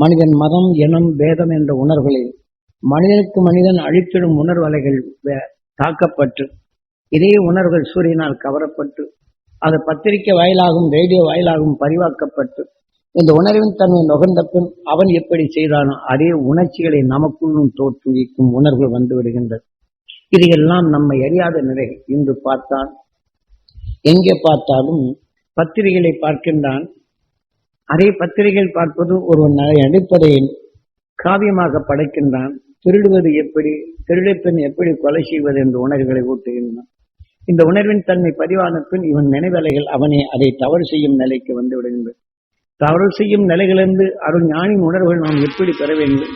மனிதன் மதம் இனம் வேதம் என்ற உணர்வுகளில் மனிதனுக்கு மனிதன் அழித்திடும் உணர்வலைகள் வே- தாக்கப்பட்டு இதே உணர்வுகள் சூரியனால் கவரப்பட்டு அது பத்திரிகை வாயிலாகவும் ரேடியோ வாயிலாகவும் பரிவாக்கப்பட்டு இந்த உணர்வின் தன்மை நுகர்ந்த பின் அவன் எப்படி செய்தானோ அதே உணர்ச்சிகளை நமக்குள்ளும் தோற்றுவிக்கும் உணர்வு வந்து விடுகின்றது. இதையெல்லாம் நம்மை அறியாத நிலை இன்று பார்த்தான். எங்கே பார்த்தாலும் பத்திரிகைகளை பார்க்கின்றான் அதே பத்திரிகைகள் பார்ப்பது ஒருவன் நடிப்பதை காவியமாக படைக்கின்றான். திருடுவது எப்படி திருடைப்பெண் எப்படி கொலை செய்வது என்ற உணர்வுகளை ஊட்டுகின்றான். இந்த உணர்வின் தன்மை பதிவான பின் இவன் நினைவலைகள் அவனே அதை தவறு செய்யும் நிலைக்கு வந்து விடுகின்றது. தவறு செய்யும் நிலைகளிலிருந்து அருள் ஞானின் உணர்வுகள் நாம் எப்படி பெற வேண்டும்?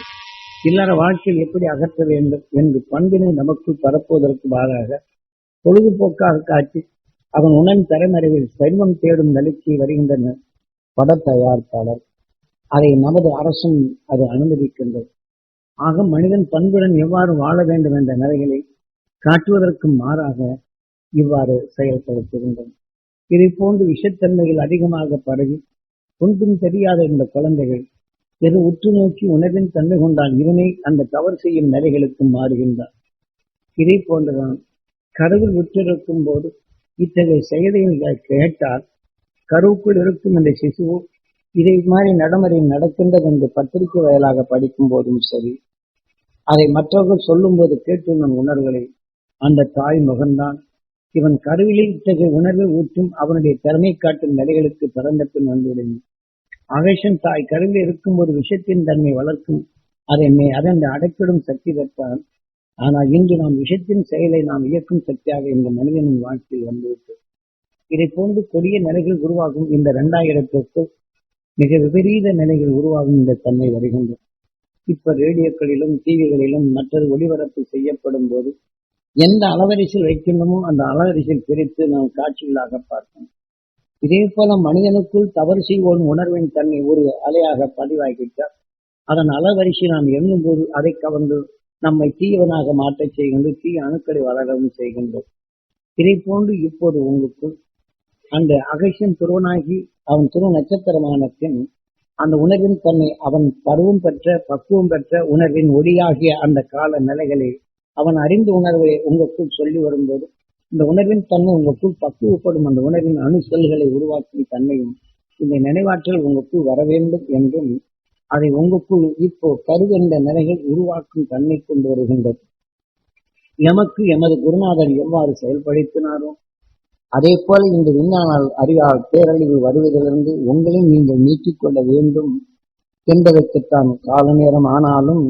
இல்லற வாழ்க்கையில் எப்படி அகற்ற வேண்டும் என்று பண்பினை நமக்குள் பரப்புவதற்கு மாறாக பொழுதுபோக்காக காட்டி அவன் உணன் தலைமறைவில் செல்வம் தேடும் நிலைக்கு வருகின்றனர். பட தயாரிப்பாளர். அதை நமது அரசும் அது அனுமதிக்கின்றது. ஆக மனிதன் பண்புடன் எவ்வாறு வாழ வேண்டும் என்ற நிலைகளை காட்டுவதற்கு மாறாக இவ்வாறு செயல்படுத்துகின்றன இதை போன்று விஷத்தன்மைகள் அதிகமாக பரவி ஒன்றும் தெரியாத இந்த குழந்தைகள் எது உற்று நோக்கி உணவின் தன்மை கொண்டால் இவனை அந்த தவறு செய்யும் நிலைகளுக்கு மாறுகின்றார். இதை போன்றுதான் கடவுள் விற்றிருக்கும் போது இத்தகைய செயல்களை கேட்டால் கருவுக்குள் இருக்கும் இந்த சிசுவோ இதை மாதிரி நடைமுறை நடக்கின்றது என்று பத்திரிகை வயலாக படிக்கும் போதும் சரி அதை மற்றவர்கள் சொல்லும்போது கேட்டு நம் உணர்வுகளை அந்த தாய் முகந்தான் இவன் கருவிலே இத்தகைய உணர்வை ஊற்றும் அவனுடைய திறமை காட்டும் நிலைகளுக்கு பிறந்த பின் வந்துவிடும். அகேஷன் தாய் கருவில் போது விஷயத்தின் தன்மை வளர்க்கும் அதை மே அதன் அடைக்கிடும் சக்தி பெற்றான். ஆனால் இன்று நாம் விஷத்தின் செயலை நாம் இயக்கும் சக்தியாக இந்த மனிதனின் வாழ்க்கையில் வந்துவிட்டது இதை போன்று கொடிய நிலைகள் உருவாகும் இந்த இரண்டாயிரத்திற்கு மிக விபரீத நிலைகள் உருவாகும் இந்த தன்மை வருகின்றது. இப்ப ரேடியோக்களிலும் டிவிகளிலும் மற்றது ஒளிபரப்பு செய்யப்படும் போது எந்த அளவரிசையில் வைக்கணுமோ அந்த அளவரிசையில் பிரித்து நாம் காட்சிகளாக பார்க்கணும் இதே போல மனிதனுக்குள் தவறு செய்வோன் உணர்வின் தன்மை ஒரு அலையாக பதிவாகிவிட்டார் அதன் அளவரிசை நாம் எண்ணும்போது அதை கவர்ந்து நம்மை தீயவனாக மாற்றச் செய்கின்றது தீய அணுக்களை வளரவும் செய்கின்றோம் இதை போன்று இப்போது உங்களுக்குள் அந்த அகசியன் துருவனாகி அவன் துருவ நட்சத்திரமான பின் அந்த உணர்வின் தன்னை அவன் பருவம் பெற்ற பக்குவம் பெற்ற உணர்வின் ஒளியாகிய அந்த கால நிலைகளை அவன் அறிந்த உணர்வை உங்களுக்குள் சொல்லி வரும்போது இந்த உணர்வின் தன்மை உங்களுக்குள் பக்குவப்படும் அந்த உணர்வின் அணுசல்களை உருவாக்கும் தன்மையும் இந்த நினைவாற்றல் உங்களுக்குள் வர வேண்டும் என்றும் அதை உங்களுக்குள் இப்போ கருவென்ற நிலைகள் உருவாக்கும் தன்மை கொண்டு வருகின்றது. எமக்கு எமது குருநாதர் எவ்வாறு செயல்படுத்தினாரோ அதே போல இந்த விஞ்ஞான அறிவால் பேரழிவு வருவதிலிருந்து உங்களையும் நீங்கள் நீக்கிக் கொள்ள வேண்டும் என்பதற்குத்தான் கால நேரம் ஆனாலும்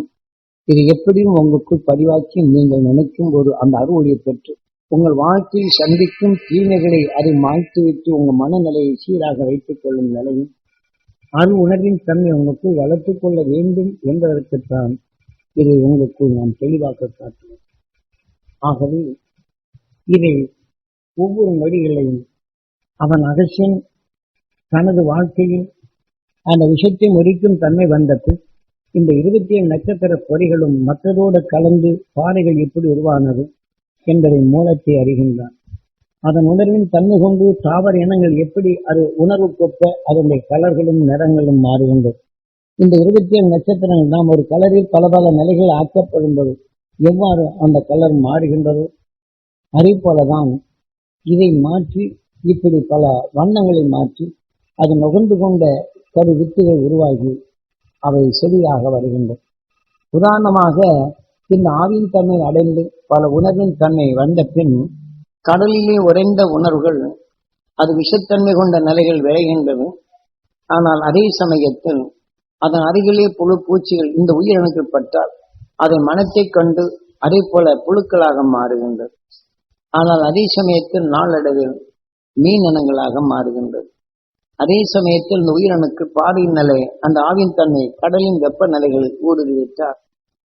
இது எப்படியும் உங்களுக்குள் பதிவாக்கி நீங்கள் நினைக்கும் ஒரு அந்த அறுவழியை பெற்று உங்கள் வாழ்க்கையில் சந்திக்கும் தீமைகளை அதை மாய்த்துவிட்டு உங்கள் மனநிலையை சீராக வைத்துக் கொள்ளும் நிலையும் அது உணர்வின் தன்மை உங்களுக்குள் வளர்த்துக் கொள்ள வேண்டும் என்பதற்குத்தான் இதை உங்களுக்குள் நான் தெளிவாக்க காட்டுவேன் ஆகவே இதை ஒவ்வொரு நொடிகளையும் அவன் அகசியன் தனது வாழ்க்கையில் அந்த விஷத்தை முறிக்கும் தன்மை வந்தது. இந்த இருபத்தி ஏழு நட்சத்திர பொறிகளும் மற்றதோடு கலந்து பாறைகள் எப்படி உருவானது என்பதை மூலத்தை அறிகின்றான். அதன் உணர்வின் தன்மை கொண்டு தாவர இனங்கள் எப்படி அது உணர்வு கொப்ப அதனுடைய கலர்களும் நிறங்களும் மாறுகின்றது. இந்த இருபத்தி ஏழு நட்சத்திரங்கள் நாம் ஒரு கலரில் பல பல நிலைகள் ஆக்கப்படும்போது எவ்வாறு அந்த கலர் மாறுகின்றதோ? அதே போலதான் இதை மாற்றி இப்படி பல வண்ணங்களை மாற்றி அது நுகர்ந்து கொண்ட கரு வித்துகள் உருவாகி அவை செடியாக வருகின்றன. உதாரணமாக இந்த ஆவின் தன்மை அடைந்து பல உணர்வின் தன்மை வந்த பின் கடலிலே உறைந்த உணர்வுகள் அது விஷத்தன்மை கொண்ட நிலைகள் விளைகின்றது ஆனால் அதே சமயத்தில் அதன் அருகிலே புழு பூச்சிகள் இந்த உயிரணுக்கள் பட்டால் அதை மனத்தைக் கண்டு அதே போல புழுக்களாக மாறுகின்றது ஆனால் அதே சமயத்தில் நாளடைவில் மீன் இனங்களாக மாறுகின்றது. அதே சமயத்தில் இந்த உயிரணுக்கு பாதையின் நிலை அந்த ஆவின் தன்மை கடலின் வெப்ப நிலைகளில் ஊடுருவிட்டால்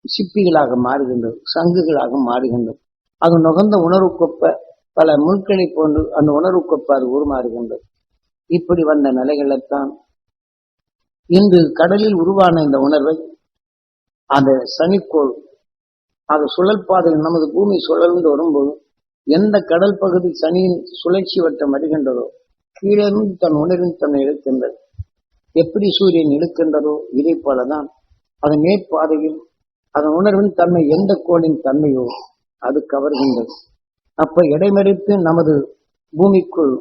சிப்பிகளாக மாறுகின்றது சங்குகளாக மாறுகின்றது. அது நுகர்ந்த உணர்வுக்கொப்ப பல முட்களை போன்று அந்த உணர்வுக்கொப்ப அது உருமாறுகின்றது. இப்படி வந்த நிலைகளைத்தான் இன்று கடலில் உருவான இந்த உணர்வை அந்த சனிக்கோள் அது சுழல் பாதையில் நமது பூமி சுழல்ந்து வரும்போது எந்த கடல் பகுதி சனியின் சுழற்சி வட்டம் வருகின்றதோ கீழிருந்து தன் உணர்வின் தன்னை இழுக்கின்றது எப்படி சூரியன் இழுக்கின்றதோ இதை போலதான் அதன் மேற்பாதையில் அதன் உணர்வின் தன்மை எந்த கோளின் தன்மையோ அது கவர்கின்றது. அப்ப இடைமறித்து நமது பூமிக்குள்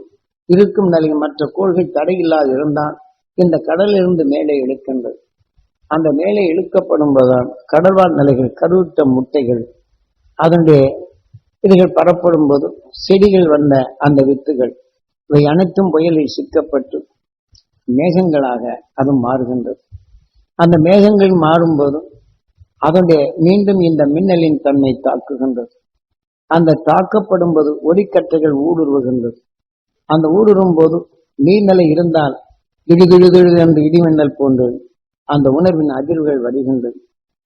இருக்கும் நிலையில் மற்ற கோள்கள் தடையில்லாது இருந்தால் இந்த கடலிலிருந்து மேலே இழுக்கின்றது. அந்த மேலே இழுக்கப்படும் போதுதான் கடல்வாழ் நிலைகள் கருவிட்ட முட்டைகள் அதனுடைய இதுகள் பரப்படும் போது செடிகள் வந்த அந்த வித்துகள் இவை அனைத்தும் புயலில் சிக்கப்பட்டு மேகங்களாக அது மாறுகின்றது. அந்த மேகங்கள் மாறும்போதும் அதனுடைய மீண்டும் இந்த மின்னலின் தன்மை தாக்குகின்றது. அந்த தாக்கப்படும் போது ஒளிக்கற்றைகள் ஊடுருவுகின்றது. அந்த ஊடுருவும் போது நீர்நிலை இருந்தால் இடிதிழுதிழு என்று இடிமின்னல் போன்று அந்த உணர்வின் அதிர்வுகள் வருகின்றது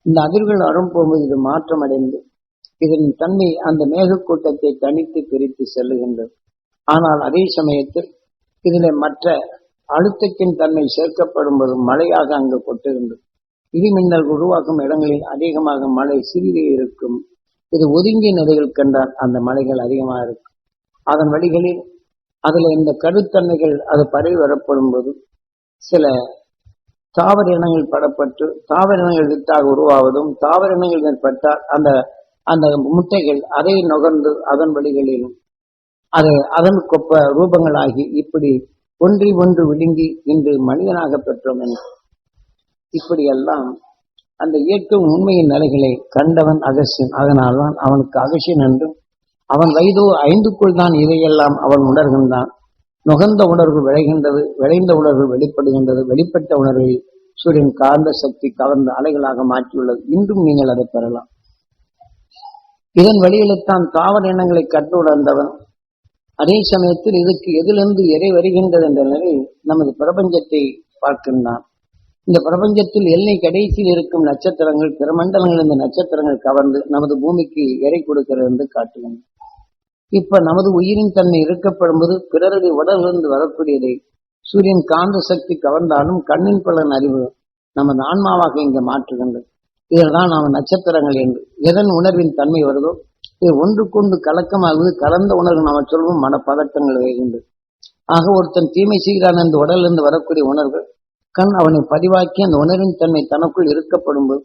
இந்த அதிர்வுகள் வரும்போது இது மாற்றமடைந்து இதன் தன்மை அந்த மேகக்கூட்டத்தை தனித்து பிரித்து செல்லுகின்றது. ஆனால் அதே சமயத்தில் இதில் மற்ற அழுத்தத்தின் தன்மை சேர்க்கப்படும் போது மழையாக அங்கு கொட்டுகின்றது இடிமின்னல் உருவாக்கும் இடங்களில் அதிகமாக மழை சிறிதே இருக்கும். இது ஒதுங்கிய நிலையில் கண்டால் அந்த மலைகள் அதிகமாக இருக்கும். அதன் வழிகளில் அதில் இந்த கருத்தன்மைகள் அது பரவி வரப்படும் போது சில தாவர இனங்கள் படப்பட்டு தாவர இனங்கள் வித்தாக உருவாவதும் தாவர இனங்கள் பட்டால் அந்த அந்த முட்டைகள் அதை நுகர்ந்து அதன் வழிகளிலும் அது அதன் கொப்ப ரூபங்களாகி இப்படி ஒன்றி ஒன்று விழுங்கி இன்று மனிதனாக பெற்றோம் என்று இப்படியெல்லாம் அந்த இயற்கை உண்மையின் நிலைகளை கண்டவன் அகசியன் அதனால்தான் அவனுக்கு அகசியன் என்றும் அவன் வயதோ ஐந்துக்குள் தான் இதையெல்லாம் அவன் உணர்கின்றான். நுகர்ந்த உணர்வு விளைகின்றது விளைந்த உணர்வு வெளிப்படுகின்றது வெளிப்பட்ட உணர்வை சூரியன் காந்த சக்தி கவர்ந்த அலைகளாக மாற்றியுள்ளது. இன்றும் நீங்கள் அதை பெறலாம். இதன் வழியில்தான் தாவர இனங்களை கற்று உணர்ந்தவன் அதே சமயத்தில் இதுக்கு எதிலிருந்து எதை வருகின்றது என்ற நிலையில் நமது பிரபஞ்சத்தை பார்க்கின்றான். இந்த பிரபஞ்சத்தில் எல்லை கடைசியில் இருக்கும் நட்சத்திரங்கள் பிரமண்டலங்கள் இந்த நட்சத்திரங்கள் கவர்ந்து நமது பூமிக்கு எரை கொடுக்கிறது என்று காட்டுகின்றன இப்ப நமது உயிரின் தன்மை இருக்கப்படும் போது பிறரது உடலிருந்து வரக்கூடியதை சூரியன் காந்த சக்தி கவர்ந்தாலும் கண்ணின் பலன் அறிவு நமது ஆன்மாவாக இங்கு மாற்றுகின்றது. இதில்தான் நாம் நட்சத்திரங்கள் என்று. எதன் உணர்வின் தன்மை வருதோ இது ஒன்றுக்கொண்டு கலக்கமாகுது கலந்த உணர்வு நாம சொல்வோம் மனப்பதட்டங்கள் வருகின்றது ஆக ஒருத்தன் தீமை செய்கிறான் அந்த உடலிருந்து வரக்கூடிய உணர்வு கண் அவனை பதிவாக்கி அந்த உணர்வின் தன்மை தனக்குள் இருக்கப்படும் போது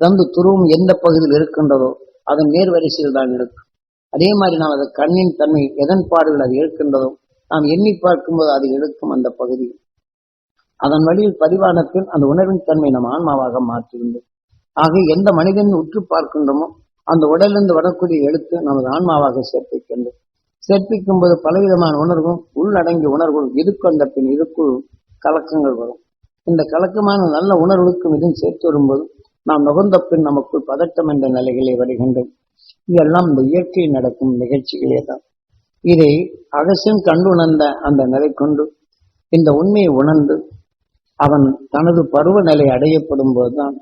தந்து துருவம் எந்த பகுதியில் இருக்கின்றதோ அதன் நேர்வரிசையில் தான் இருக்கும். அதே மாதிரி நாம் அது கண்ணின் தன்மை எதன் பாடுகள் அது இருக்கின்றதோ நாம் எண்ணி பார்க்கும்போது அது எடுக்கும் அந்த பகுதி. அதன் வழியில் பதிவான பின் அந்த உணர்வின் தன்மை நம் ஆன்மாவாக மாற்றுகின்றது. ஆக எந்த மனிதன் உற்று பார்க்கின்றோமோ அந்த உடலிருந்து வரக்கூடிய எழுத்து நமது ஆன்மாவாக சேர்ப்பிக்கின்றது. சேர்ப்பிக்கும் போது பலவிதமான உணர்வும் உள்ளடங்கிய உணர்வும் இதுக்கொண்ட பின் இதுக்குள் கலக்கங்கள் வரும். இந்த கலக்கமான நல்ல உணர்வுக்கும் இதுவும் சேர்த்து வரும்போது நாம் நுகர்ந்த பின் நமக்குள் பதட்டம் என்ற நிலைகளை வருகின்றது. இதெல்லாம் இந்த இயற்கையில் நடக்கும் நிகழ்ச்சிகளே தான் இதை அகசியம் கண்டுணர்ந்த அந்த நிலை கொண்டு இந்த உண்மையை உணர்ந்து அவன் தனது பருவநிலை அடையப்படும் போதுதான்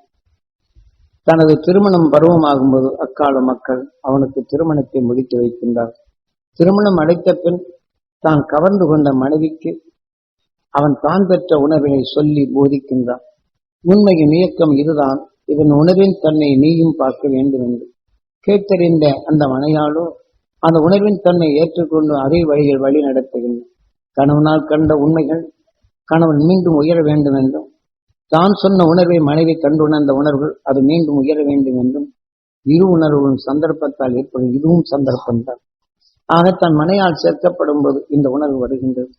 தனது திருமணம் பருவமாகும்போது அக்கால மக்கள் அவனுக்கு திருமணத்தை முடித்து வைக்கின்றார். திருமணம் அடைத்த பின் தான் கவர்ந்து கொண்ட மனைவிக்கு அவன் தான் பெற்ற உணர்வினை சொல்லி போதிக்கின்றான். உண்மையின் இயக்கம் இதுதான். இதன் உணர்வின் தன்னை நீயும் பார்க்க வேண்டும் என்று கேட்டறிந்த அந்த மனையாளோ அந்த உணர்வின் தன்னை ஏற்றுக்கொண்டு அதே வழியில் வழி நடத்துகின்றான் கணவனால் கண்ட உண்மைகள் கணவன் மீண்டும் உயர வேண்டும் என்றும் தான் சொன்ன உணர்வை மனைவி கண்டுணர்ந்த உணர்வுகள் அது மீண்டும் உயர வேண்டும் என்றும் இரு உணர்வுகளும் சந்தர்ப்பத்தால் ஏற்படும் இதுவும் சந்தர்ப்பம்தான் ஆக தன் மனையால் சேர்க்கப்படும் போது இந்த உணர்வு வருகின்றது.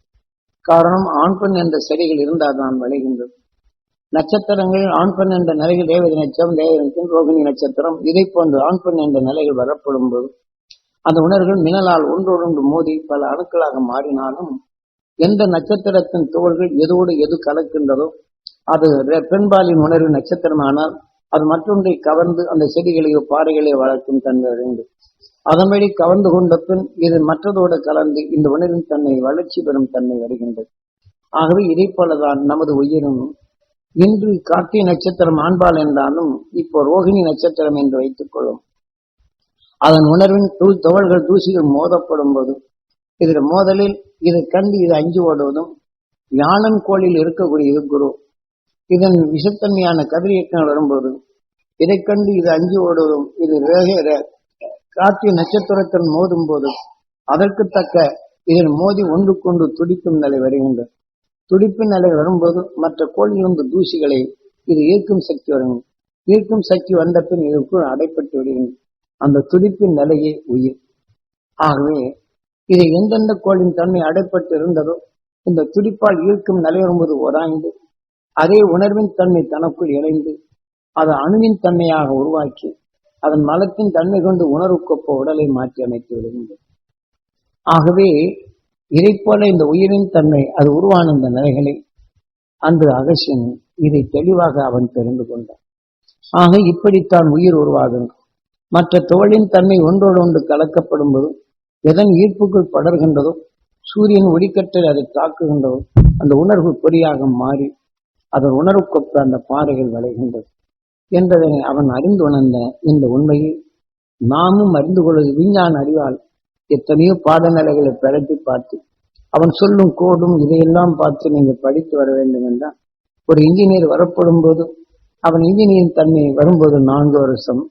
காரணம் ஆண் பெண் என்ற செடிகள் இருந்தால் தான் விளைகின்றது. நட்சத்திரங்கள் ஆண் பெண் என்ற நிலையில் தேவதி நட்சத்திரம் தேவதன் ரோகிணி நட்சத்திரம் இதை போன்று ஆண் பெண் என்ற நிலையில் வரப்படும் போது அந்த உணர்வுகள் மினலால் ஒன்றோடொன்று மோதி பல அணுக்களாக மாறினாலும் எந்த நட்சத்திரத்தின் துகள்கள் எதோடு எது கலக்கின்றதோ அது பெண்பாலின் உணர்வு நட்சத்திரமானால் அது மற்றொன்றை கவர்ந்து அந்த செடிகளையோ பாறைகளையோ வளர்க்கும் தன்மை அடைந்து. அதன்படி கவர்ந்து கொண்ட பின் இது மற்றதோடு கலந்து இந்த உணர்வின் தன்மை வளர்ச்சி பெறும் தன்மை வருகின்றது ஆகவே இதை போலதான் நமது உயிரும் இன்று கார்த்திகை நட்சத்திரம் ஆண்பால் என்றாலும் இப்போ ரோகிணி நட்சத்திரம் என்று வைத்துக் கொள்ளும் அதன் உணர்வின் தூ துவள்கள் தூசிகள் மோதப்படும் போது இதில் மோதலில் இதை கண்டு இது அஞ்சு ஓடுவதும் யானன் கோளில் இருக்கக்கூடிய குரு. இதன் விஷத்தன்மையான கதிரியக்கங்கள் வரும்போது இதை கண்டு இது அஞ்சு ஓடுவதும் இது ரேக காற்று நட்சத்திரத்துடன் மோதும் போதும் அதற்கு தக்க இதில் மோதி ஒன்றுக்கொண்டு துடிக்கும் நிலை வருகின்றது துடிப்பின் நிலை வரும்போது மற்ற கோழியிலிருந்து தூசிகளை இது ஈர்க்கும் சக்தி வரும். ஈர்க்கும் சக்தி வந்த பின் இதற்குள் அடைப்பட்டு விடுகின்றது அந்த துடிப்பின் நிலையே உயிர். ஆகவே இது எந்தெந்த கோளின் தன்மை அடைப்பட்டு இருந்ததோ இந்த துடிப்பால் ஈர்க்கும் நிலை வரும்போது உராய்ந்து அதே உணர்வின் தன்மை தனக்குள் இணைந்து அதை அணுவின் தன்மையாக உருவாக்கி அதன் மலத்தின் தன்மை கொண்டு உணர்வுக்கொப்ப உடலை மாற்றி அமைத்து விடுகின்றது. ஆகவே இதை போல இந்த உயிரின் தன்மை அது உருவான இந்த நிலைகளை அன்று அகசியன் இதை தெளிவாக அவன் தெரிந்து கொண்டான். ஆக இப்படித்தான் உயிர் உருவாகும் மற்ற தோளின் தன்மை ஒன்றோடு ஒன்று கலக்கப்படும் போதும் எதன் ஈர்ப்புக்குள் படர்கின்றதோ சூரியன் ஒளிக்கட்டில் அதை தாக்குகின்றதோ அந்த உணர்வு பொறியாக மாறி அதன் உணர்வுக்கொப்ப அந்த பாறைகள் வளைகின்றது. என்பதனை அவன் அறிந்து உணர்ந்த இந்த உண்மையை நாமும் அறிந்து கொள்வது விஞ்ஞான அறிவால் எத்தனையோ பாடநிலைகளை பிறட்டி பார்த்து அவன் சொல்லும் கோடும் இதையெல்லாம் பார்த்து நீங்க படித்து வர வேண்டும் என்றால் ஒரு இன்ஜினியர் வரப்படும் போது அவன் இன்ஜினியரிங் தன்மை வரும்போது நான்கு வருஷம்.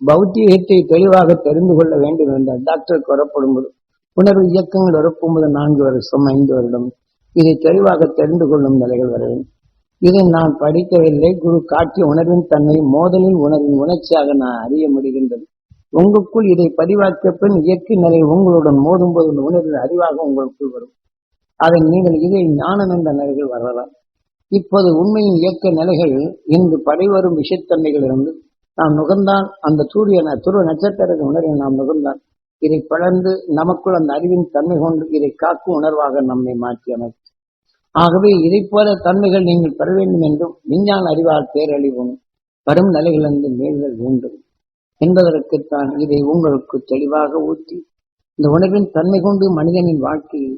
பௌத்தியத்தை தெளிவாக தெரிந்து கொள்ள வேண்டும் என்றால் டாக்டருக்கு வரப்படும் போது உணர்வு இயக்கங்கள் வரப்போகும்போது நான்கு வருஷம் ஐந்து வருடம். இதை தெளிவாக தெரிந்து கொள்ளும் நிலைகள் வர வேண்டும். இதை நான் படிக்கவில்லை. குரு காட்டிய உணர்வின் தன்மை மோதலின் உணர்வின் உணர்ச்சியாக நான் அறிய முடிகின்றது. உங்களுக்குள் இதை பதிவாக்கிய பின் இயற்கை நிலை உங்களுடன் மோதும் போது உணர்வின் அறிவாக உங்களுக்குள் வரும். அதை நீங்கள் இதை ஞானம் என்ற நிலைகள் வரலாம். இப்போது உண்மையின் இயக்க நிலைகள் இன்று படைவரும் விஷத்தன்மைகளிலிருந்து நாம் நுகர்ந்தால் அந்த சூரியன துருவ நட்சத்திரத்தின் உணர்வை நாம் நுகர்ந்தால் இதை பிளந்து நமக்குள் அந்த அறிவின் தன்மை கொண்டு இதை காக்கும் உணர்வாக நம்மை மாற்றி அமைக்கும். ஆகவே இதை போல தன்மைகள் நீங்கள் பெற வேண்டும் என்றும் விஞ்ஞான அறிவால் பேரழிவும் வரும் நிலைகளிலிருந்து மேல்கள் வேண்டும் என்பதற்குத்தான் இதை உங்களுக்கு தெளிவாக ஊற்றி இந்த உணர்வின் தன்மை கொண்டு மனிதனின் வாழ்க்கையில்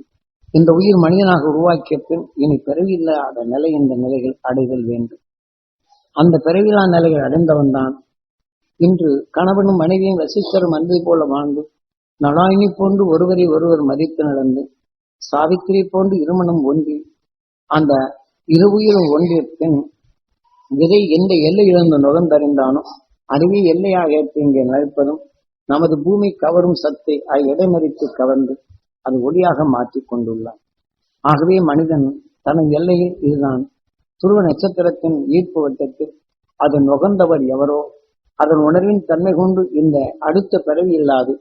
இந்த உயிர் மனிதனாக உருவாக்கிய பின் இனி பிறவியில்லாத நிலை இந்த நிலைகள் அடைதல் வேண்டும். அந்த பிறவிலா நிலைகள் அடைந்தவன் தான் இன்று கணவனும் மனைவியும் வசித்தரும் அன்பை போல வாழ்ந்து நலாயினி போன்று ஒருவரை ஒருவர் மதித்து நடந்து சாவித்திரி போன்று இருமணம் ஒன்றி அந்த இரு ஒன்றியத்தின் விதை எந்த எல்லையிலிருந்து நுகர்ந்தறிந்தானோ அறிவை எல்லையாக ஏற்று இங்கே நிலைப்பதும் நமது பூமி கவரும் சத்தை அதை இடைமறித்து கவர்ந்து அது ஒளியாக மாற்றி கொண்டுள்ளார் ஆகவே மனிதன் தனது எல்லையில் இதுதான். துருவ நட்சத்திரத்தின் ஈர்ப்பு வட்டத்தில் அது நுகர்ந்தவர் எவரோ அதன் உணர்வின் தன்மை கொண்டு இந்த அடுத்த பிறவி இல்லாது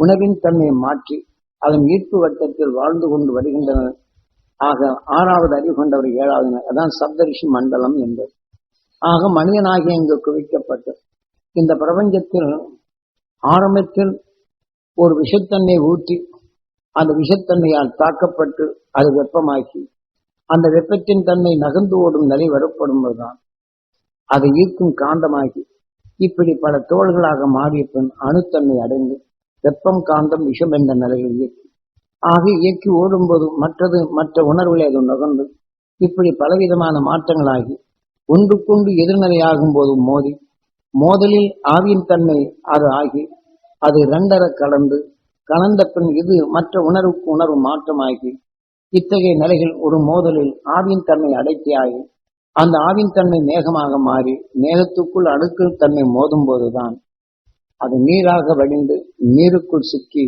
உணர்வின் தன்மையை மாற்றி அதன் ஈர்ப்பு வட்டத்தில் வாழ்ந்து கொண்டு வருகின்றனர் ஆக ஆறாவது அறிவு கொண்டவர் ஏழாவது அதான் சப்தரிஷி மண்டலம் என்பது. ஆக மனிதனாகிய இங்கு குவிக்கப்பட்டு இந்த பிரபஞ்சத்தில் ஆரம்பத்தில் ஒரு விஷத்தன்மை ஊற்றி அந்த விஷத்தன்மையால் தாக்கப்பட்டு அது வெப்பமாக்கி அந்த வெப்பத்தின் தன்மை நகர்ந்து ஓடும் நிலை வரப்படும்போதுதான் அதை ஈர்க்கும் காந்தமாகி இப்படி பல தோள்களாக மாறிய பின் அணுத்தன்மை அடைந்து வெப்பம் காந்தம் விஷம் என்ற நிலையில் இயக்கி ஆக இயக்கி ஓடும்போது மற்றது மற்ற உணர்வுகளை அது நகர்ந்து இப்படி பலவிதமான மாற்றங்களாகி ஒன்றுக்கொண்டு எதிர்நிலையாகும் போது மோதி மோதலில் ஆவியின் தன்மை அது ஆகி அது இரண்டர கலந்து கலந்த பின் இது மற்ற உணர்வுக்கு உணர்வு மாற்றமாகி இத்தகைய நிலைகள் ஒரு மோதலில் ஆவியின் தன்மை அடைத்தியாகி அந்த ஆவின் தன்மை மேகமாக மாறி மேகத்துக்குள் அணுக்கள் தன்மை மோதும் போதுதான் அது நீராக வடிந்து நீருக்குள் சிக்கி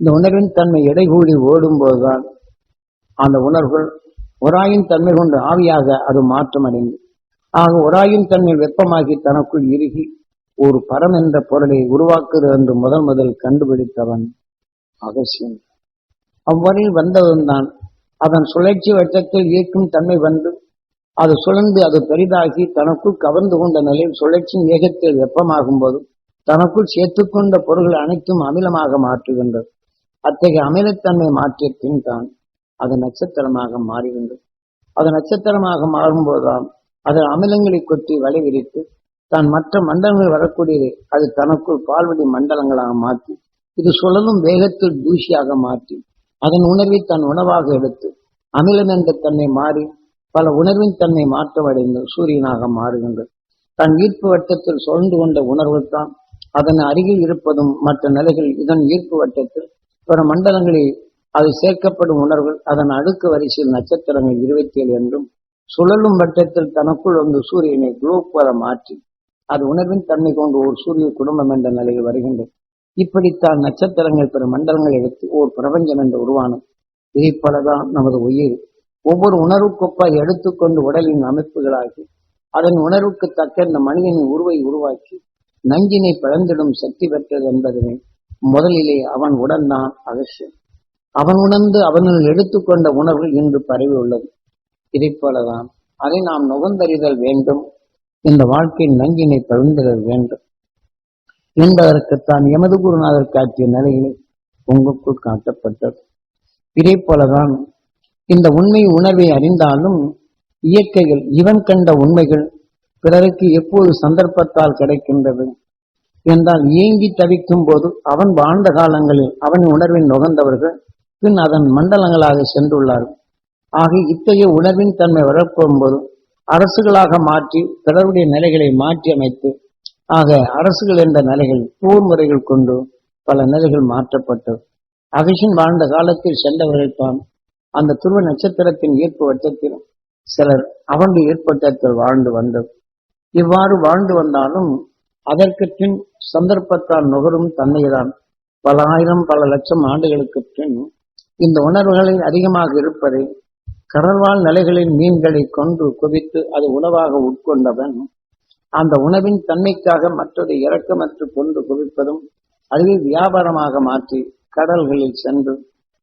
இந்த உணர்வின் தன்மை எடைகூடி ஓடும் போதுதான் அந்த உணர்வுகள் ஒராயின் தன்மை கொண்டு ஆவியாக அது மாற்றம் அடைந்து ஆக ஒராயின் தன்மை வெப்பமாகி தனக்குள் இறுகி ஒரு பரம் என்ற பொருளை உருவாக்குகிறது என்று முதல் முதல் கண்டுபிடித்தவன் அவசியம். அவ்வரையில் வந்தவன் தான் அதன் சுழற்சி வட்டத்தில் இயக்கும் தன்மை வந்து அது சுழந்து அது பெரிதாகி தனக்குள் கவர்ந்து கொண்ட நிலையில் சுழற்சியின் வேகத்தில் வெப்பமாகும் போது தனக்குள் சேர்த்துக்கொண்ட பொருள்கள் அனைத்தும் அமிலமாக மாற்றுகின்றது அத்தகைய அமிலத்தன்மை மாற்றிய பின் தான் அது நட்சத்திரமாக மாறுகின்றது அது நட்சத்திரமாக மாறும்போதுதான் அது அமிலங்களை கொட்டி வலை விரித்து தான் மற்ற மண்டலங்கள் வரக்கூடியதை அது தனக்குள் பால்வடி மண்டலங்களாக மாற்றி இது சுழலும் வேகத்தில் தூசியாக மாற்றி அதன் உணர்வை தன் உணவாக எடுத்து அமிலம் என்ற தன்னை மாறி பல உணர்வின் தன்னை மாற்றமடைந்து சூரியனாக மாறுகின்றது. தன் ஈர்ப்பு வட்டத்தில் சுழந்து கொண்ட உணர்வு தான் அதன் அருகில் இருப்பதும் மற்ற நிலைகள் இதன் ஈர்ப்பு வட்டத்தில் பிற மண்டலங்களில் அது சேர்க்கப்படும் உணர்வுகள் அதன் அடுக்கு வரிசையில் நட்சத்திரங்கள் இருபத்தி ஏழு என்றும் சுழலும் வட்டத்தில் தனக்குள் வந்து சூரியனை குளோப் வர மாற்றி அது உணர்வின் தன்மை கொண்டு ஒரு சூரிய குடும்பம் என்ற நிலையில் வருகின்றது இப்படித்தான் நட்சத்திரங்கள் பிற மண்டலங்கள் எடுத்து ஓர் பிரபஞ்சம் என்ற உருவானம் இதை போலதான் நமது உயிர் ஒவ்வொரு உணர்வுக்கொப்பாக எடுத்துக்கொண்டு உடலின் அமைப்புகளாகி அதன் உணர்வுக்கு தக்க இந்த மனிதனின் உருவை உருவாக்கி நஞ்சினை பிளந்திடும் சக்தி பெற்றது என்பதனை முதலிலே அவன் உடன்தான் அவசியம். அவன் உணர்ந்து அவனுள் எடுத்துக்கொண்ட உணர்வு இன்று பரவி உள்ளது. இதை போலதான் அதை நாம் நுகர்ந்தறிதல் வேண்டும். இந்த வாழ்க்கையின் நங்கினை பகிர்ந்திடல் வேண்டும். என்பதற்குத்தான் எமது குருநாதர் காட்டிய நிலையில் உங்களுக்குள் காட்டப்பட்டது. இதே போலதான் இந்த உண்மை உணர்வை அறிந்தாலும் இயற்கைகள் இவன் கண்ட உண்மைகள் பிறருக்கு எப்போது சந்தர்ப்பத்தால் கிடைக்கின்றது? என்றால் ஏங்கி தவிக்கும் போது அவன் வாழ்ந்த காலங்களில் அவன் உணர்வின் நுகர்ந்தவர்கள் பின் அதன் மண்டலங்களாக சென்றுள்ளார்கள் ஆக இத்தகைய உணர்வின் தன்மை வரப்போம் போது அரசுகளாக மாற்றி பிறருடைய நிலைகளை மாற்றி அமைத்து ஆக அரசுகள் என்ற நிலைகள் போர் முறைகள் கொண்டு பல நிலைகள் மாற்றப்பட்டது அகிஷன் வாழ்ந்த காலத்தில் சென்றவர்கள் தான் அந்த துருவ நட்சத்திரத்தின் ஈர்ப்பு வட்டத்தில் சிலர் அவனுடைய ஏற்பட்டத்தில் வாழ்ந்து வந்தது. இவ்வாறு வாழ்ந்து வந்தாலும் அதற்கு பின் சந்தர்ப்பத்தால் நுகரும் தன்மைதான். பல ஆயிரம் பல லட்சம் ஆண்டுகளுக்கு பின் இந்த உணர்வுகளில் அதிகமாக இருப்பதை கடல்வாழ் நிலைகளின் மீன்களை கொன்று குவித்து அது உணவாக உட்கொண்டவன் அந்த உணவின் தன்மைக்காக மற்றதை இறக்கமற்று கொண்டு குவிப்பதும் அதுவே வியாபாரமாக மாற்றி கடல்களில் சென்று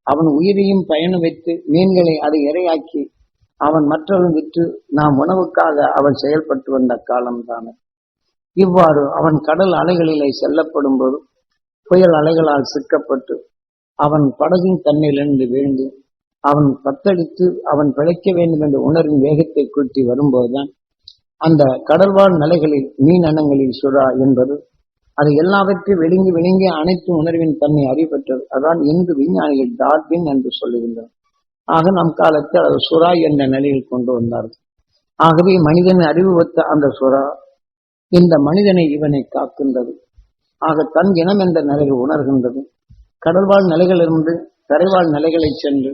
அவன் உயிரையும் பயணம் வைத்து மீன்களை அதை இரையாக்கி அவன் மற்றவன் விற்று நாம் உணவுக்காக அவன் செயல்பட்டு வந்த காலம்தானே. இவ்வாறு அவன் கடல் அலைகளிலே செல்லப்படும் போது புயல் அலைகளால் சிக்கப்பட்டு அவன் படகின் தன்மையிலிருந்து வீழ்ந்து அவன் பத்தடித்து அவன் பிழைக்க வேண்டும் என்ற உணர்வின் வேகத்தை கூட்டி வரும்போதுதான் அந்த கடல்வாழ் நிலைகளில் மீன் அணங்களில் சுறா என்பது அது எல்லாவற்றையும் விழுங்கி விழுங்கி அனைத்து உணர்வின் தன்மை அறிவற்றது அதான் இந்து விஞ்ஞானிகள் டார்பின் என்று சொல்லுகின்றனர். ஆக நம் காலத்தில் அது சுறா என்ற நிலையில் கொண்டு வந்தார்கள். ஆகவே மனிதன் அறிவு வைத்த அந்த சுறா இந்த மனிதனை இவனை காக்கின்றது. ஆக தன் இனம் என்ற நிலையில் உணர்கின்றது. கடல்வாழ் நிலைகளிலிருந்து கரைவாழ் நிலைகளை சென்று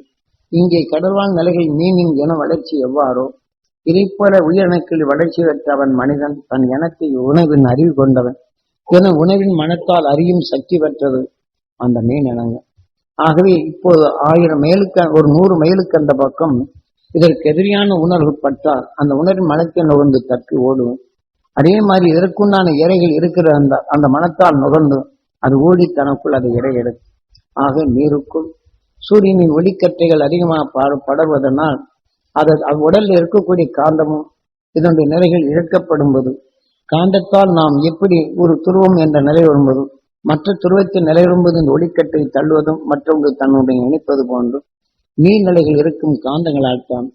இங்கே கடல்வாழ் நிலைகள் மீனின் இன வளர்ச்சி எவ்வாறோ இதைப்போல உயிரணுக்களில் வளர்ச்சி பெற்ற அவன் மனிதன் தன் இனத்தை உணவின் அறிவு கொண்டவன். என உணவின் மனத்தால் அறியும் சக்தி பெற்றது அந்த மீன் இனங்கள் ஆகவே இப்போது ஆயிரம் மைலுக்கு ஒரு நூறு மைலுக்கு அந்த பக்கம் இதற்கு எதிரியான உணர்வு பட்டால் அந்த உணர்வின் மனத்தை நுகர்ந்து தப்பி ஓடும் அதே மாதிரி இதற்குண்டான இறைகள் இருக்கிற அந்த அந்த மனத்தால் நுகர்ந்து அது ஓடி தனக்குள் அதை இறை எடுக்கும். ஆக நீருக்குள் சூரியனின் ஒளிக்கற்றைகள் அதிகமாக படர்வதனால் அது அது உடலில் இருக்கக்கூடிய காந்தமும் இதனுடைய நிலைகள் இழக்கப்படும் போது காந்தத்தால் நாம் எப்படி ஒரு துருவம் என்ற நிலை வரும்போதும் மற்ற துருவத்தில் நிலை வரும்போது இந்த ஒளிக்கட்டை தள்ளுவதும் மற்றொன்று தன்னுடைய இணைப்பது போன்று நீர்நிலைகள் இருக்கும் காந்தங்களால் தான்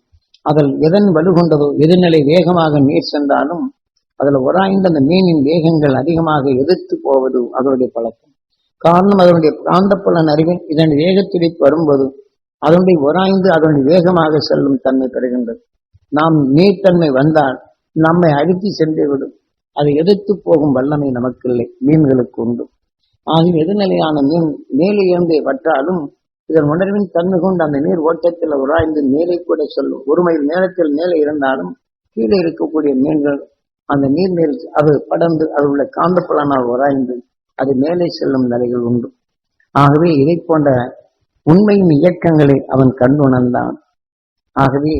அதில் எதன் வலுகொண்டதோ எதிர்நிலை வேகமாக நீர் சென்றாலும் அதில் உராய்ந்த அந்த மீனின் வேகங்கள் அதிகமாக எதிர்த்து போவது அதனுடைய பழக்கம். காரணம் அதனுடைய காந்தப்புலன் அறிவின் இதன் வேகத்திலே வரும்போது அதனுடைய உராய்ந்து அதனுடைய வேகமாக செல்லும் தன்மை பெறுகின்றது. நாம் நீர்த்தன்மை வந்தால் நம்மை அழுத்தி சென்று விடும். அதை எதிர்த்து போகும் வல்லமை நமக்கு இல்லை மீன்களுக்கு உண்டு. ஆகிய எதிர்நிலையான மீன் மேலே இருந்து வற்றாலும் இதன் உணர்வின் தன்மை கொண்டு அந்த நீர் ஓட்டத்தில் உராய்ந்து மேலே கூட செல்லும். ஒரு மைல் நேரத்தில் மேலே இருந்தாலும் கீழே இருக்கக்கூடிய மீன்கள் அந்த நீர் மேல் அது படர்ந்து அது உள்ள காந்தப்புலனால் உராய்ந்து அது மேலே செல்லும் நிலைகள் உண்டு. ஆகவே இதை போன்ற உண்மையின் இயக்கங்களை அவன் கண்டு உணர்ந்தான். ஆகவே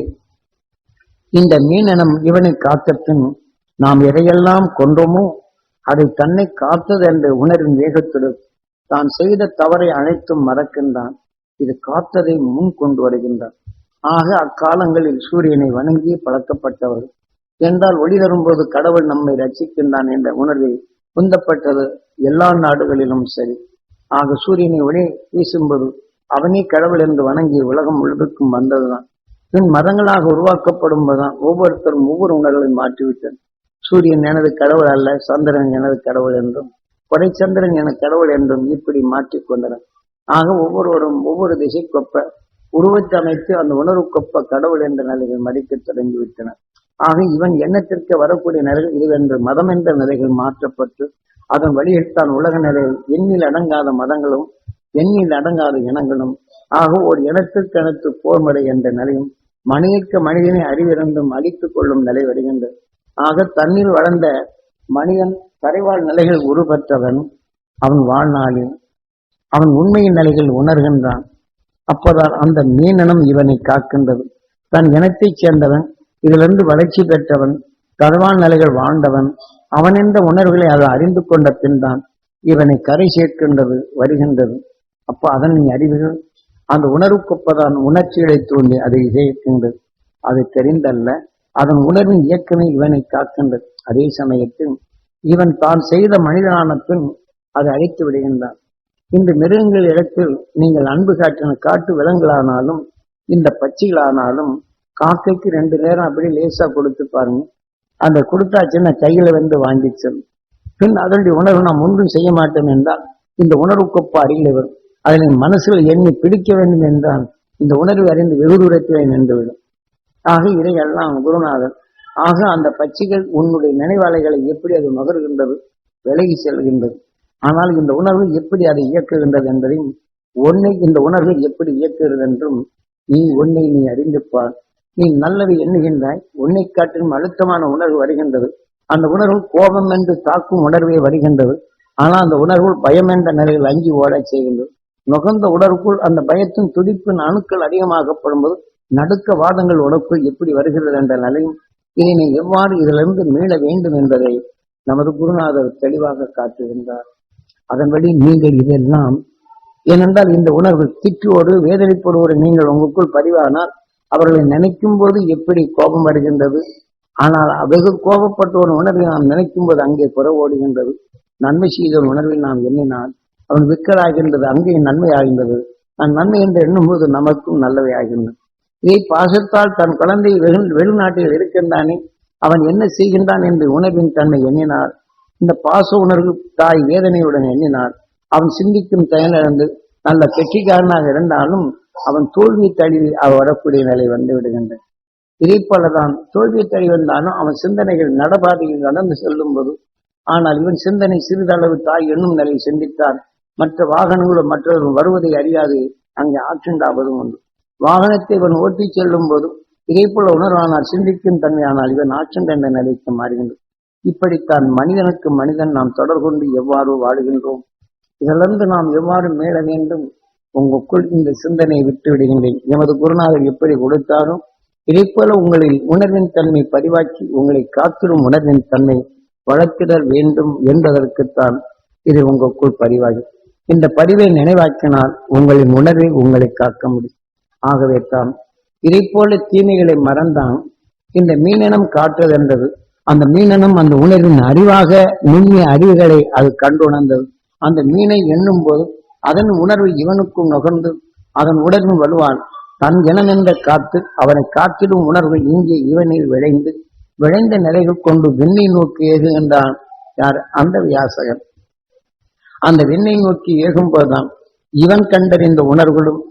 இந்த மீனனம் இவனை காத்தத்தின் நாம் எதையெல்லாம் கொன்றோமோ அதை தன்னை காத்தது என்ற உணர்வின் வேகத்துடன் தான் செய்த தவறை அனைத்தும் மறக்கின்றான். இது காத்ததை முன் கொண்டு வருகின்றான். ஆக அக்காலங்களில் சூரியனை வணங்கி பழக்கப்பட்டவர் என்றால் ஒளி தரும்போது கடவுள் நம்மை ரட்சிக்கின்றான் என்ற உணர்வை உந்தப்பட்டது எல்லா நாடுகளிலும் சரி. ஆக சூரியனை ஒளி வீசும்போது அவனே கடவுள் என்று வணங்கி உலகம் முழுவதுக்கும் வந்ததுதான். பின் மதங்களாக உருவாக்கப்படும் போதுதான் ஒவ்வொருத்தரும் ஒவ்வொரு உணர்வை மாற்றிவிட்டது. சூரியன் எனது கடவுள் அல்ல சந்திரன் எனது கடவுள் என்றும் கொடைச்சந்திரன் என கடவுள் என்றும் இப்படி மாற்றிக்கொண்டனர் ஆக ஒவ்வொருவரும் ஒவ்வொரு திசைக்கொப்ப உருவத்தை அமைத்து அந்த உணர்வுக்கொப்ப கடவுள் என்ற நிலையில் மதிக்கத் தொடங்கிவிட்டனர். ஆக இவன் எண்ணத்திற்கு வரக்கூடிய நிலைகள் இதுவென்று மதம் என்ற நிலைகள் மாற்றப்பட்டு அதன் வழியில் தான் உலக நிலையில் எண்ணில் அடங்காத மதங்களும் எண்ணில் அடங்காத இனங்களும் ஆக ஒரு இனத்திற்கு இனத்து போர்முறை என்ற நிலையும் மனிதற்கு மனிதனை அறிவிருந்தும் அழித்துக் கொள்ளும் நிலை வருகின்றது ஆக தண்ணீர் வளர்ந்த மனிதன் கரைவாழ் நிலைகள் உருப்பெற்றவன் அவன் வாழ்நாளில் அவன் உண்மையின் நிலைகள் உணர்கின்றான். அப்போதான் அந்த மீனனம் இவனை காக்கின்றது. தன் இனத்தைச் சேர்ந்தவன் இதிலிருந்து வளர்ச்சி பெற்றவன் கருவான் நிலைகள் வாழ்ந்தவன் அவன் என்ற உணர்வுகளை அதை அறிந்து கொண்ட பின் தான் இவனை கரை சேர்க்கின்றது வருகின்றது. அப்போ அதன் நீ அறிவுகள் அந்த உணர்வுக்கொப்பதான் உணர்ச்சிகளை தூண்டி அதை இசைக்கின்றது அது தெரிந்தல்ல அதன் உணர்வின் இயக்கமே இவனை காக்கின்றது. அதே சமயத்தில் இவன் தான் செய்த மனிதனான பின் அதை அழைத்து விடுகின்றான். இந்த மிருகங்கள் இடத்தில் நீங்கள் அன்பு காட்டின காட்டு விலங்குகளானாலும் இந்த பச்சிகளானாலும் காக்கைக்கு ரெண்டு நேரம் அப்படி லேசா கொடுத்து பாருங்க. அந்த கொடுத்தாச்சுன்னா கையில வந்து வாங்கிச்சு பின் அதனுடைய உணர்வு நாம் ஒன்றும் செய்ய மாட்டேன் என்றால் இந்த உணர்வுக்கொப்ப அருகில் வரும். அதனை மனசுகள் எண்ணி பிடிக்க வேண்டும் என்றால் இந்த உணர்வு அறிந்து வெகு தூரத்திலே நின்றுவிடும். ஆக இதையெல்லாம் குருநாதன் ஆக அந்த பச்சைகள் உன்னுடைய நினைவாலைகளை எப்படி அது நுகர்கின்றது விலகி செல்கின்றது. ஆனால் இந்த உணர்வு எப்படி அதை இயக்குகின்றது என்பதையும் உன்னை இந்த உணர்வு எப்படி இயக்குகிறது என்றும் நீ உன்னை நீ அறிந்து பார். நீ நல்லது எண்ணுகின்றாய். உன்னை காட்டிலும் அழுத்தமான உணர்வு வருகின்றது. அந்த உணர்வு கோபம் என்று தாக்கும் உணர்வே வருகின்றது. ஆனால் அந்த உணர்வு பயம் என்ற நிலையில் அஞ்சி ஓடச் செய்கின்றது. நுகர்ந்த உணர்வுக்குள் அந்த பயத்தின் துடிப்பின் அணுக்கள் அதிகமாகப்படும் போது நடுக்க வாதங்கள் உனக்குள் எப்படி வருகிறது என்ற நிலையும் இதை நீ எவ்வாறு இதிலிருந்து மீள வேண்டும் என்பதை நமது குருநாதர் தெளிவாக காட்டுகின்றார். அதன்படி நீங்கள் இதெல்லாம் ஏனென்றால் இந்த உணர்வு திற்றோடு வேதனைப்படுவோடு நீங்கள் உங்களுக்குள் பதிவானால் அவர்களை நினைக்கும் போது எப்படி கோபம் வருகின்றது? ஆனால் வெகு கோபப்பட்ட ஒரு உணர்வை நாம் நினைக்கும் போது அங்கே புறவோடுகின்றது நன்மை செய்த ஒரு உணர்வில் நாம் எண்ணினால் அவன் விக்கலாகின்றது அங்கே நன்மை ஆகின்றது நான் நன்மை என்று எண்ணும்போது நமக்கும் நல்லவை ஆகின்றது இதை பாசத்தால் தன் குழந்தை வெகு வெளிநாட்டில் இருக்கின்றானே அவன் என்ன செய்கின்றான் என்று உணர்வின் தன்மை எண்ணினார் இந்த பாச உணர்வு தாய் வேதனையுடன் எண்ணினார் அவன் சிந்திக்கும் தயனிழந்து நல்ல கெட்டிக்காரனாக இருந்தாலும் அவன் தோல்வி தழுவி அவ வரக்கூடிய நிலை வந்து விடுகின்றான் இதே போலதான் தோல்வி தழுவி வந்தாலும் அவன் சிந்தனைகள் நடபாதையில் நடந்து செல்லும் போது ஆனால் இவன் சிந்தனை சிறிதளவு தாய் எண்ணும் நிலை சிந்தித்தான் மற்ற வாகனங்களும் மற்றவர்கள் வருவதை அறியாது. அங்கே ஆவதும் உண்டு. வாகனத்தை இவன் ஓட்டி செல்லும் போதும் இதே போல உணர்வானால் சிந்திக்கும் தன்மையானால் இவன் ஆக்சிடென்ட் என்ற நிலைக்கு மாறுகின்றது. இப்படித்தான் மனிதனுக்கு மனிதன் நாம் தொடர்கொண்டு எவ்வாறு வாழுகின்றோம்? இதிலிருந்து நாம் எவ்வாறு மீள வேண்டும்? உங்களுக்குள் இந்த சிந்தனையை விட்டு விடுகின்றேன். எமது குருநாதர் எப்படி கொடுத்தாலும் இதே போல உங்களில் உணர்வின் தன்மை பதிவாக்கி உங்களை காத்திடும் உணர்வின் தன்மை வளர்த்திடல் வேண்டும் என்பதற்குத்தான் இது உங்களுக்குள் பதிவாகி. இந்த பதிவை நினைவாக்கினால் உங்களின் உணர்வை உங்களை காக்க முடியும். ஆகவே தான் இதை போல தீமைகளை மறந்தான் இந்த மீனினம் காட்டுதென்றது அந்த மீனனும் அந்த உணர்வின் அறிவாக நுண்ணிய அறிவுகளை அது கண்டுணர்ந்தது அந்த மீனை எண்ணும் போது அதன் உணர்வு இவனுக்கும் நுகர்ந்து அதன் உணர்வின் வலுவான். தன் இனமென்ற காத்து அவனை காத்திடும் உணர்வு இங்கே இவனில் விளைந்து விளைந்த நிலைகள் கொண்டு விண்ணை நோக்கி ஏகுகின்றான். யார்? அந்த வியாசகன். அந்த விண்ணை நோக்கி ஏகும்போதுதான் இவன் கண்டறிந்த உணர்வுகளும்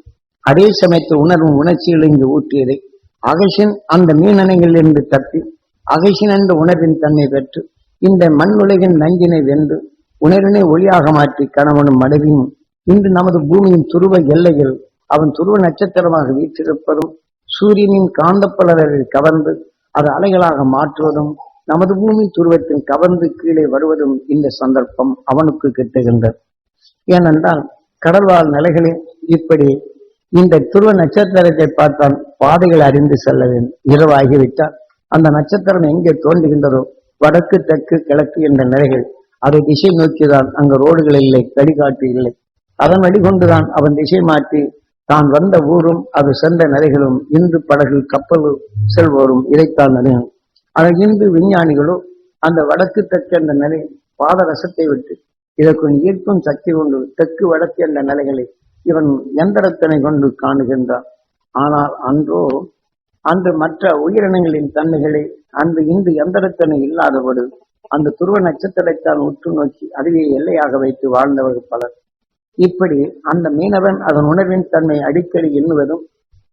அதே சமயத்து உணர்வும் உணர்ச்சிகள் இங்கு ஊற்றியதை. அகசின் அந்த மீனணைகளிலிருந்து தப்பி அகசின் என்ற உணர்வின் தன்மை பெற்று இந்த மண் உலகின் நஞ்சினை வென்று உணர்வினை ஒளியாக மாற்றி கணவனும் மனைவியும் இன்று நமது பூமியின் துருவ எல்லையில் அவன் துருவ நட்சத்திரமாக வீற்றிருப்பதும் சூரியனின் காந்தப்பலரை கவர்ந்து அது அலைகளாக மாற்றுவதும் நமது பூமி துருவத்தின் கவர்ந்து கீழே வருவதும் இந்த சந்தர்ப்பம் அவனுக்கு கிட்டுகின்றது. ஏனென்றால் கடல்வாழ் நிலைகளில் இப்படி இந்த துருவ நட்சத்திரத்தை பார்த்தால் பாதைகள் அறிந்து செல்ல வேண்டும். இரவாகிவிட்டால் அந்த நட்சத்திரம் எங்கே தோன்றுகின்றதோ வடக்கு தெற்கு கிழக்கு என்ற நிலைகள் அதை திசை நோக்கிதான் அங்கு ரோடுகள் இல்லை வழிகாட்டு இல்லை. அதன் வழிகொண்டுதான் அவன் திசை மாற்றி தான் வந்த ஊரும் அது சென்ற நிலைகளும் இன்று படகு கப்பல் செல்வோரும் இதைத்தான் நிலையம். ஆனால் இன்று விஞ்ஞானிகளோ அந்த வடக்கு தெற்கு என்ற நிலை பாதரசத்தை விட்டு இதற்கும் ஈர்க்கும் சக்தி கொண்டு தெற்கு வடக்கு என்ற நிலைகளை இவன் எந்திரத்தினை கொண்டு காணுகின்றான். ஆனால் அன்றோ அன்று மற்ற உயிரினங்களின் தன்மைகளை அன்று இன்று எந்திரத்தினை இல்லாதபோது அந்த துருவ நட்சத்திரத்தான் உற்று நோக்கி அதுவே எல்லையாக வைத்து வாழ்ந்தவர்கள் பலர். இப்படி அந்த மீனவன் அதன் உணர்வின் தன்மை அடிக்கடி எண்ணுவதும்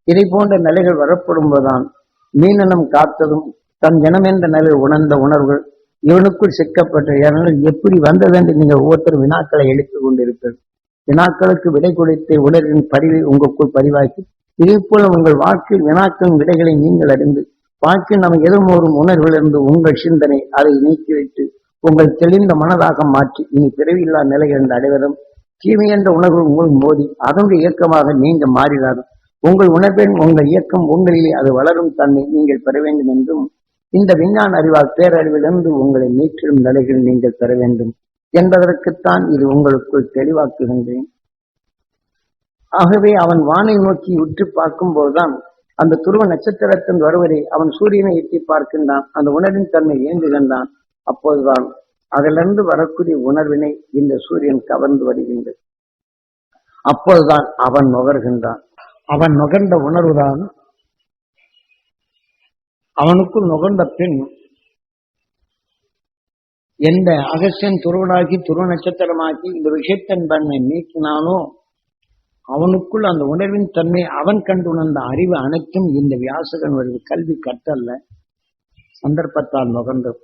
இதை போன்ற நிலைகள் வரப்படும்போதுதான் மீனனம் காத்ததும் தன் தினம் என்ற நிலையில் உணர்ந்த உணர்வுகள் இவனுக்குள் சிக்கப்பட்ட ஏனென்றால் எப்படி வந்தது என்று நீங்கள் ஒவ்வொருத்தரும் வினாக்களை எழுத்துக் கொண்டிருப்பீர்கள். வினாக்களுக்கு விடை கொடுத்த உணர்வின் பதிவை உங்களுக்குள் பதிவாக்கி இதே போல உங்கள் வாழ்க்கையில் வினாக்களின் விடைகளை நீங்கள் அறிந்து வாழ்க்கையில் நமக்கு ஒரு உணர்விலிருந்து உங்கள் சிந்தனை அதை நீக்கிவிட்டு உங்கள் தெளிந்த மனதாக மாற்றி இனி பிறவியில்லா நிலை என்று அடைவதும் தீமை என்ற உணர்வு உங்கள் மோதி அதனுடைய இயக்கமாக நீங்க மாறினாலும் உங்கள் உணர்வின் உங்கள் இயக்கம் உங்களிலே அது வளரும் தன்மை நீங்கள் பெற வேண்டும் என்றும் இந்த விஞ்ஞான அறிவால் பேரறிவிலிருந்து உங்களை மீற்றிடும் நிலைகள் நீங்கள் பெற வேண்டும் என்பதற்குத்தான் இது உங்களுக்குள் தெளிவாக்குகின்றேன். ஆகவே அவன் வானை நோக்கி உற்று பார்க்கும்போதுதான் அந்த துருவ நட்சத்திரத்தின் வருவதை அவன் சூரியனை எட்டி பார்க்கின்றான். அந்த உணர்வின் தன்மை இயங்குகின்றான் அப்போதுதான் அதிலிருந்து வரக்கூடிய உணர்வினை இந்த சூரியன் கவர்ந்து வருகின்றது. அப்போதுதான் அவன் நுகர்கின்றான். அவன் நுகர்ந்த உணர்வுதான் அவனுக்குள் நுகர்ந்த பின் எந்த அகசியன் துருவனாக்கி துருவ நட்சத்திரமாக்கி இந்த விஷயத்தன் தன்மை நீக்கினானோ அவனுக்குள் அந்த உணர்வின் தன்மை அவன் கண்டு உணர்ந்த அறிவு அனைத்தும் இந்த வியாசகன் ஒரு கல்வி கற்றல்ல சந்தர்ப்பத்தால் நுகர்ந்தது.